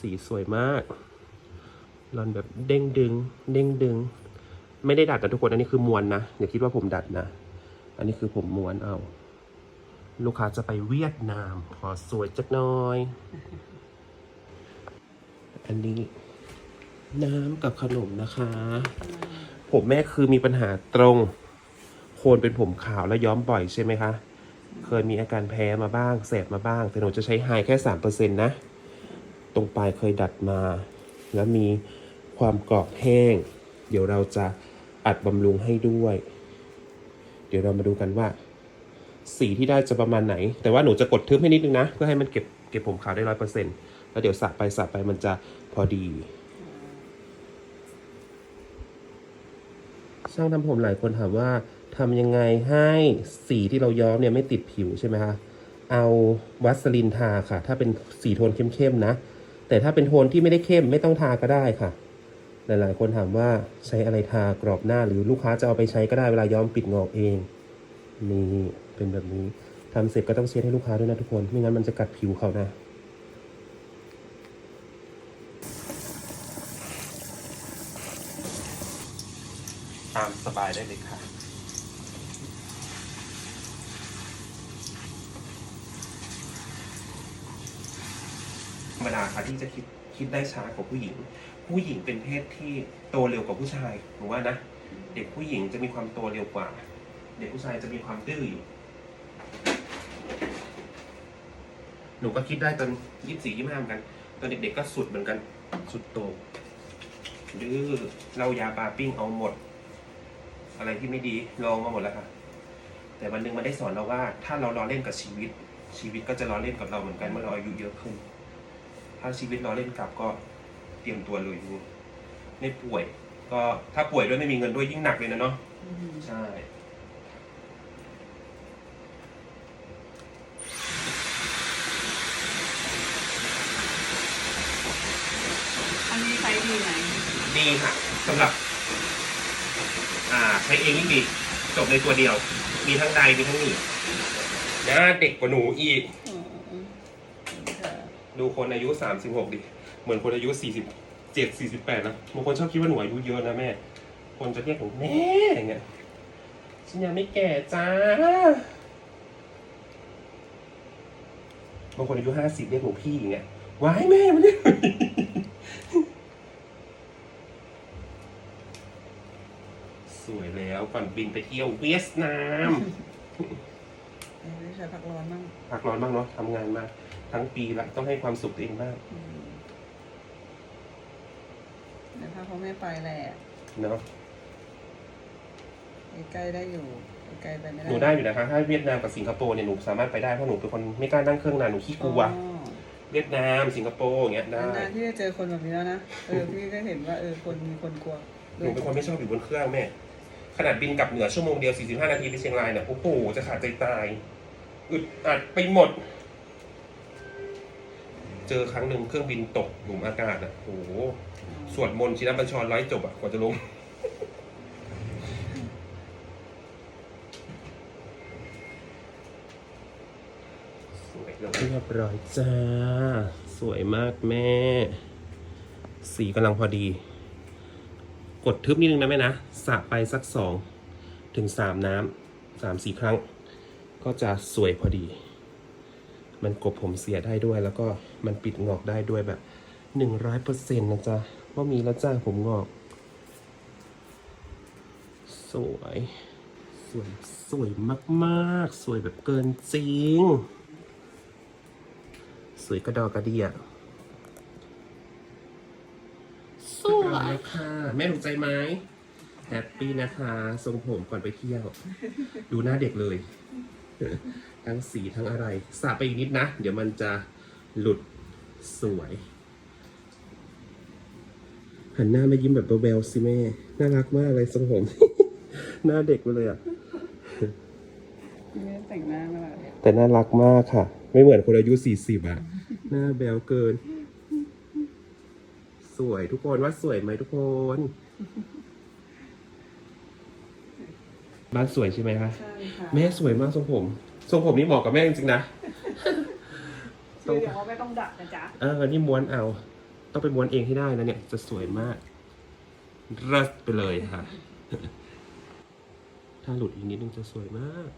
สีสวยมากรอนแบบเด้งดึง เด้งดึง ไม่ได้ดัดนะทุกคน อันนี้คือม้วนนะอย่าคิดว่าผมดัดนะ อันนี้คือผมม้วนเอา ลูกค้าจะไปเวียดนาม ขอสวยจักหน่อย อันนี้น้ำกับขนมนะคะ ผมแม่คือมีปัญหาตรง โคนเป็นผมขาวและย้อมบ่อยใช่ไหมคะ เคยมีอาการแพ้มาบ้างแสบมาบ้าง แต่หนูจะใช้ไฮแค่สามเปอร์เซ็นต์นะ ตรงปลายเคยดัดมา แล้วมีความกรอบแห้ง เดี๋ยวเราจะอัดบำรุงให้ด้วย เดี๋ยวเรามาดูกันว่า สีที่ได้จะประมาณไหน แต่ว่าหนูจะกดทึบให้นิดนึงนะ เพื่อให้มันเก็บเก็บผมขาวได้ร้อยเปอร์เซ็นต์แล้วเดี๋ยวสระไปสระไปมันจะพอดี ช่างทำผมหลายคนถามว่าทำยังไงให้สีที่เราย้อมเนี่ยไม่ติดผิวใช่ไหมคะ เอาวัสลินทาค่ะ ถ้าเป็นสีโทนเข้มๆนะ แต่ถ้าเป็นโทนที่ไม่ได้เข้มไม่ต้องทาก็ได้ค่ะ หลายๆ คนถามว่าใช้อะไรทากรอบหน้าหรือลูกค้าจะเอาไปใช้ก็ได้เวลาย้อมปิดงอกเองนี่เป็นแบบนี้ทำเสร็จก็ต้องเช็ดให้ลูกค้าด้วยนะทุกคน ไม่งั้นมันจะกัดผิวเขานะตามสบายได้เลยค่ะ รมดาค่ะที่จะคิดคิดได้ช้ากว่าผู้หญิง ผู้หญิงเป็นเพศที่โตเร็วกว่าผู้ชายหนูว่านะ เด็กผู้หญิงจะมีความโตเร็วกว่า เด็กผู้ชายจะมีความดื้ออยู่หนูก็คิดได้ตอนยี่สี่ยี่ห้าเหมือนกัน ตอนเด็กๆก็สุดเหมือนกัน สุดโตดื้อเรายาปาปิ้งเอาหมด อะไรที่ไม่ดีลองมาหมดแล้วค่ะ แต่วันหนึ่งมันได้สอนเราว่า ถ้าเราล้อเล่นกับชีวิต ชีวิตก็จะล้อเล่นกับเราเหมือนกันเมื่อเราอายุเยอะขึ้น ถ้าชีวิตล้อเล่นกลับก็เตรียมตัวเลยดูไม่ป่วย ก็ถ้าป่วยด้วยไม่มีเงินด้วยยิ่งหนักเลยนะเนาะใช่อันนี้ใช้ดีไหมดีค่ะสำหรับ อ่าใช้เองยิ่งดี จบในตัวเดียว มีทั้งใดมีทั้งหนีบหน้าเด็กกว่าหนูอีกอ๋อค่ะ ดูคนอายุสามสิบหกดิ เหมือนคนอายุสี่สิบเจ็ดสี่สิบแปดนะบางคนชอบคิดว่าหนูอายุเยอะนะแม่ คนจะเรียกหนูแม่อย่างเงี้ยฉันยังไม่แก่จ้า บางคนอายุห้าสิบเรียกหนูพี่อย่างเงี้ยว้ายแม่มันเนี่ยสวยแล้วก่อนบินไปเที่ยวเวียดนาม ใช้ผักร้อนบ้างพักร้อนบ้างเนาะทำงานมาทั้งปีละต้องให้ความสุขตัวเองบ้างอืมเดี๋ยวถ้าเขาไม่ไปแหละเนาะใกล้ๆได้อยู่ใกล้ๆไปไม่ได้หนูได้อยู่นะคะถ้าเวียดนามกับสิงคโปร์เนี่ยหนูสามารถไปได้เพราะหนูเป็นคนไม่กล้านั่งเครื่องนานหนูขี้กลัว อ๋อ เวียดนามสิงคโปร์อย่างเงี้ยได้ นานๆที่จะเจอคนแบบนี้แล้วนะ เออ พี่ก็เห็นว่าเออ คนมีคนกลัวหนูเป็นคนไม่ชอบอยู่บนเครื่องแม่ ขนาดบินกลับเหนือชั่วโมงเดียว 45 นาทีไปเชียงรายเนี่ยโอ้โหจะขาดใจตาย อึดอัดไปหมด เจอครั้งหนึ่งเครื่องบินตกหลุมอากาศอะโอ้โหสวดมนต์ชินบัญชรร้อยจบอะกว่าจะลงสวยเลยเรียบร้อยจ้า สวยมากแม่ สีกำลังพอดี กดทึบนิดนึงนะแม่นะสระไปสักสองถึงสามน้ำสามสี่ครั้ง ก็จะสวยพอดี มันกบผมเสียได้ด้วยแล้วก็มันปิดงอกได้ด้วยแบบหนึ่งร้อยเปอร์เซ็นต์นะจ๊ะว่ามีแล้วจ้าผมงอก สวย สวย สวยมากๆ สวยแบบเกินจริง สวยกระดอกกระเดียสวยค่ะแม่ถูกใจไหมแฮปปี้นะคะ ทรงผมก่อนไปเที่ยว ดูหน้าเด็กเลย ทั้งสีทั้งอะไรสระไปอีกนิดนะ เดี๋ยวมันจะหลุดสวย หันหน้ามายิ้มแบบเบลๆสิแม่ น่ารักมากเลยทรงผม หน้าเด็กไปเลยอะพี่ไม่ได้แต่งหน้ามาแล้วเนี่ยแต่น่ารักมากค่ะ ไม่เหมือนคนอายุสี่สิบอะหน้าแบวเกิน สวยทุกคนว่าสวยไหมทุกคน บ้านสวยใช่ไหมคะใช่ค่ะแม่สวยมากทรงผม ทรงผมนี่เหมาะกับแม่จริงๆนะคือเดี๋ยวว่าไม่ต้องดัดนะจ๊ะเออนี่ม้วนเอา ต้องไปม้วนเองให้ได้นะเนี่ย จะสวยมากรัสไปเลยค่ะ ถ้าหลุดอีกนิดนึงจะสวยมาก